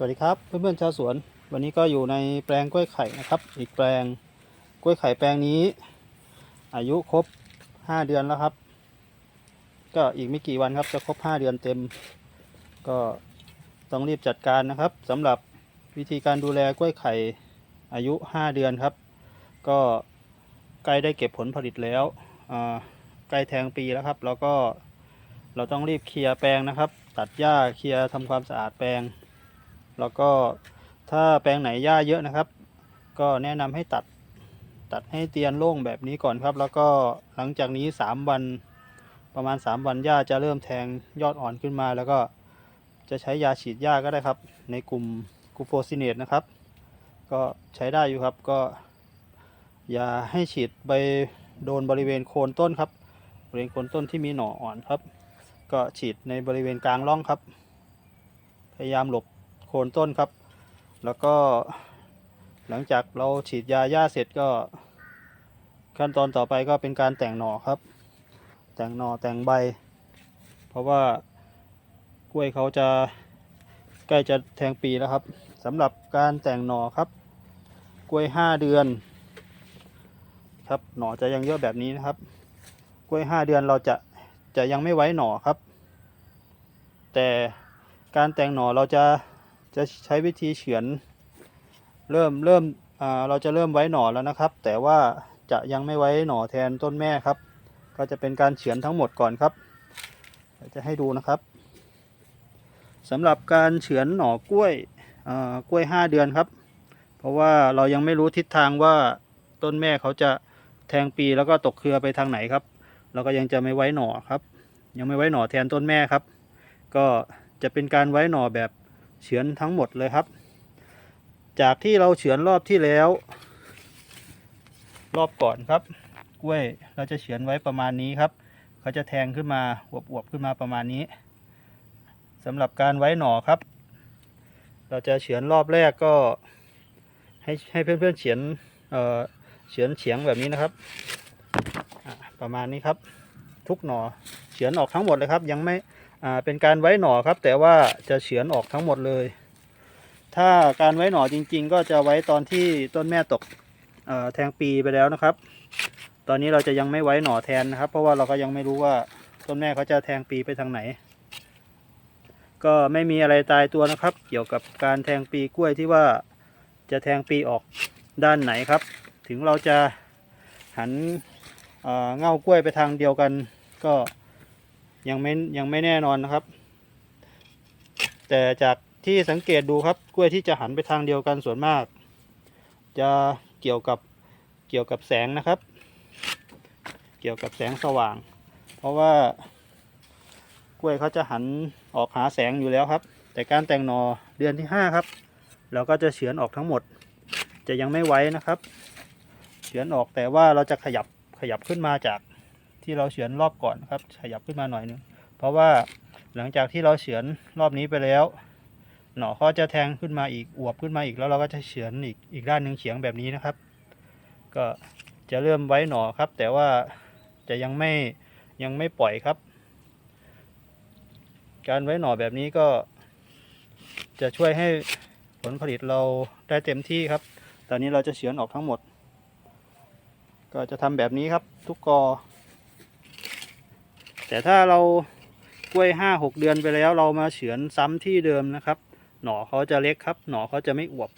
สวัสดีครับเพื่อนๆชาวสวน วันนี้ก็อยู่ในแปลงกล้วยไข่นะครับ อีกแปลงกล้วยไข่แปลงนี้ อายุครบ 5 เดือนแล้วครับ ก็อีกไม่กี่วันครับจะครบ 5 เดือนเต็ม ก็ต้องรีบจัดการนะครับสำหรับวิธีการดูแลกล้วยไข่อายุ 5 เดือนครับ ก็ใกล้ได้เก็บผลผลิตแล้วใกล้แทงปีแล้วครับ แล้วก็เราต้องรีบเคลียร์แปลงนะครับ ตัดหญ้าเคลียร์ทำความสะอาดแปลง แล้วก็ถ้าแปลงไหนหญ้าเยอะนะครับ ก็แนะนำให้ตัดตัดให้เตียนโล่งแบบนี้ก่อนครับ แล้วก็หลังจากนี้ 3 วันประมาณ 3 วันหญ้าจะเริ่มแทงยอดอ่อนขึ้นมา แล้วก็จะใช้ยาฉีดหญ้าก็ได้ครับ ในกลุ่มกูโฟซิเนตนะครับ ก็ใช้ได้อยู่ครับก็ อย่าให้ฉีดไปโดนบริเวณโคนต้นครับ บริเวณโคนต้นที่มีหน่ออ่อนครับ ก็ฉีดในบริเวณกลางร่องครับ พยายามหลบ โคนต้นครับ แล้วก็หลังจากเราฉีดยาหญ้าเสร็จก็ ขั้นตอนต่อไปก็เป็นการแต่งหน่อครับ แต่งหน่อแต่งใบ เพราะว่ากล้วยเขาจะใกล้จะแทงปีแล้วครับสำหรับการแต่งหน่อครับ กล้วย 5 เดือน ครับหน่อจะยังเยอะแบบนี้นะครับ กล้วย 5 เดือนเราจะจะยังไม่ไว้หน่อครับ แต่การแต่งหน่อเราจะ จะใช้วิธีเฉือน เริ่มเริ่มเราจะเริ่มไว้หน่อแล้วนะครับ แต่ว่าจะยังไม่ไว้หน่อแทนต้นแม่ครับ ก็จะเป็นการเฉือนทั้งหมดก่อนครับจะให้ดูนะครับสำหรับการเฉือนหน่อกล้วยกล้วย 5 เดือนครับ เพราะว่าเรายังไม่รู้ทิศทางว่าต้นแม่เขาจะแทงปีแล้วก็ตกเครือไปทางไหนครับ เราก็ยังจะไม่ไว้หน่อครับ ยังไม่ไว้หน่อแทนต้นแม่ครับ ก็จะเป็นการไว้หน่อแบบ เฉือนทั้งหมดเลยครับ จากที่เราเฉือนรอบที่แล้ว รอบก่อนครับ กล้วยเราจะเฉือนไว้ประมาณนี้ครับ เขาจะแทงขึ้นมาอวบๆขึ้นมาประมาณนี้สำหรับการไว้หน่อครับ เราจะเฉือนรอบแรกก็ให้ให้เพื่อนๆเฉือนเอ่อเฉือนเฉียงแบบนี้นะครับ ประมาณนี้ครับ ทุกหน่อเฉือนออกทั้งหมดเลยครับ ยังไม่ อ่าเป็นการไว้หน่อครับ แต่ว่าจะเฉือนออกทั้งหมดเลย ถ้าการไว้หน่อจริง ๆ ก็จะไว้ตอนที่ต้นแม่ตกแทงปีไปแล้วนะครับ ตอนนี้เราจะยังไม่ไว้หน่อแทนนะครับ เพราะว่าเราก็ยังไม่รู้ว่าต้นแม่เขาจะแทงปีไปทางไหน ก็ไม่มีอะไรตายตัวนะครับ เกี่ยวกับการแทงปีกล้วยที่ว่าจะแทงปีออกด้านไหนครับ ถึงเราจะหันเอ่อเง่ากล้วยไปทางเดียวกันก็ ยังไม่ยังไม่แน่นอนนะครับ แต่จากที่สังเกตดูครับกล้วยที่จะหันไปทางเดียวกันส่วนมาก จะเกี่ยวกับเกี่ยวกับแสงนะครับ เกี่ยวกับแสงสว่าง เพราะว่ากล้วยเขาจะหันออกหาแสงอยู่แล้วครับ แต่การแต่งหนอเดือนที่ห้าครับ เราก็จะเฉือนออกทั้งหมด จะยังไม่ไว้นะครับ เฉือนออกแต่ว่าเราจะขยับขยับขึ้นมาจาก ที่เราเฉือนรอบก่อนครับขยับขึ้นมาหน่อยหนึงเพราะว่าหลังจากที่เราเฉือนรอบนี้ไปแล้ว หน่อเขาจะแทงขึ้นมาอีกอวบขึ้นมาอีกแล้วเราก็จะเฉือนอีกอีกด้านหนึ่งเฉียงแบบนี้นะครับ ก็จะเริ่มไว้หน่อครับ แต่ว่าจะยังไม่ยังไม่ปล่อยครับ การไว้หน่อแบบนี้ก็ จะช่วยให้ผลผลิตเราได้เต็มที่ครับ ตอนนี้เราจะเฉือนออกทั้งหมด ก็จะทำแบบนี้ครับทุกกอ แต่ถ้าเรากล้วยห้าหกเดือนไปแล้วเรามาเฉือนซ้ำที่เดิมนะครับ หน่อเขาจะเล็กครับ หน่อเขาจะไม่อวบ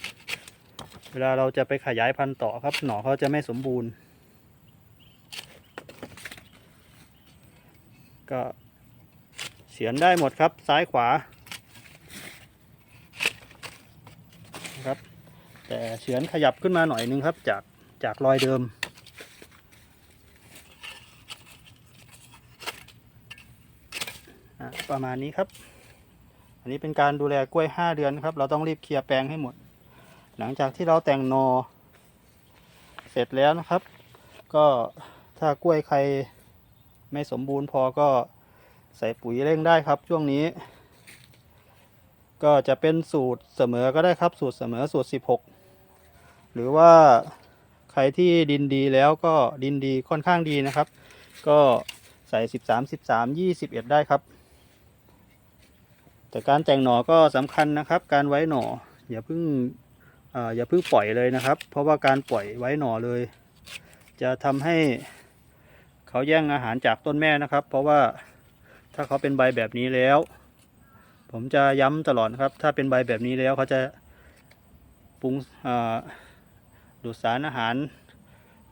เวลาเราจะไปขยายพันธุ์ต่อครับ หน่อเขาจะไม่สมบูรณ์ ก็เฉือนได้หมดครับซ้ายขวาครับ แต่เฉือนขยับขึ้นมาหน่อยนึงครับจากจากรอยเดิม อะ ประมาณนี้ครับ อันนี้เป็นการดูแลกล้วย 5 เดือนครับ เราต้องรีบเคลียร์แปลงให้หมด หลังจากที่เราแต่งนอ เสร็จแล้วนะครับ ก็ถ้ากล้วยใครไม่สมบูรณ์พอก็ใส่ปุ๋ยเร่งได้ครับ ช่วงนี้ ก็จะเป็นสูตรเสมอก็ได้ครับสูตรเสมอสูตร 16 หรือว่าใครที่ดินดีแล้วก็ดินดีค่อนข้างดีนะครับ ก็ใส่ 13 13 21 ได้ครับ แต่การแต่งหน่อก็สำคัญนะครับ การไว้หน่ออย่าเพิ่งออย่าเพิ่งปล่อยเลยนะครับ เพราะว่าการปล่อยไว้หน่อเลย จะทำให้เขาแย่งอาหารจากต้นแม่นะครับ เพราะว่าถ้าเขาเป็นใบแบบนี้แล้ว ผมจะย้ำตลอดครับ ถ้าเป็นใบแบบนี้แล้วเขาจะปรุงดูดสารอาหาร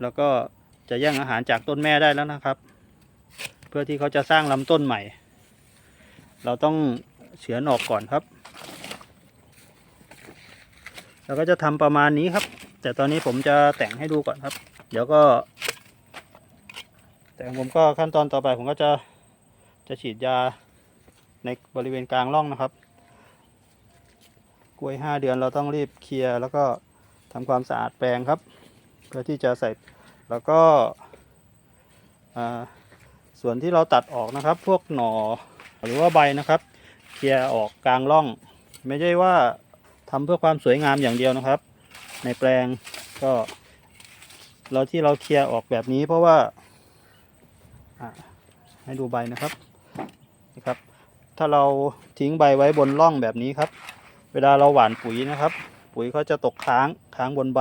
แล้วก็จะแย่งอาหารจากต้นแม่ได้แล้วนะครับ เพื่อที่เขาจะสร้างลำต้นใหม่ เราต้อง เฉือนออกก่อนครับเราก็จะทำประมาณนี้ครับ แต่ตอนนี้ผมจะแต่งให้ดูก่อนครับ เดี๋ยวก็ แต่ผมก็ขั้นตอนต่อไปผมก็จะจะฉีดยาในบริเวณกลางร่องนะครับ กล้วยห้าเดือนเราต้องรีบเคลียร์แล้วก็ทำความสะอาดแปลงครับเพื่อที่จะใส่แล้วก็ส่วนที่เราตัดออกนะครับ พวกหน่อหรือว่าใบนะครับ เคลียร์ออกกลางร่อง ไม่ใช่ว่าทำเพื่อความสวยงามอย่างเดียวนะครับ ในแปลงก็เราที่เราเคลียร์ออกแบบนี้เพราะว่าให้ดูใบนะครับนะครับ ถ้าเราทิ้งใบไว้บนร่องแบบนี้ครับ เวลาเราหว่านปุ๋ยนะครับ ปุ๋ยเขาจะตกค้างค้างบนใบ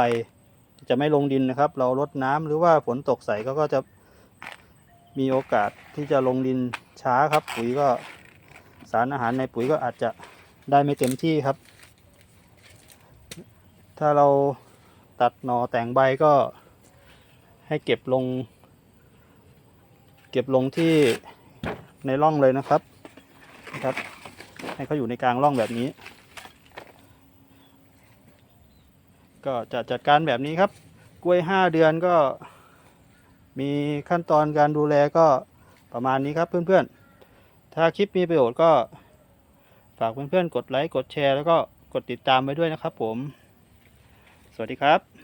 จะไม่ลงดินนะครับ เราลดน้ำหรือว่าฝนตกใส่ก็ก็จะมีโอกาสที่จะลงดินช้าครับ ปุ๋ยก็ สารอาหารในปุ๋ยก็อาจจะได้ไม่เต็มที่ครับ ถ้าเราตัดหนอแต่งใบก็ให้เก็บลง เก็บลงที่ในร่องเลยนะครับนะครับ ให้เขาอยู่ในกลางร่องแบบนี้ ก็จะจัดการแบบนี้ครับ กล้วยห้าเดือนก็มีขั้นตอนการดูแลก็ประมาณนี้ครับเพื่อนๆ ถ้าคลิปมีประโยชน์ก็ฝากเพื่อนๆกดไลค์กดแชร์แล้วก็กดติดตามไว้ด้วยนะครับผม สวัสดีครับ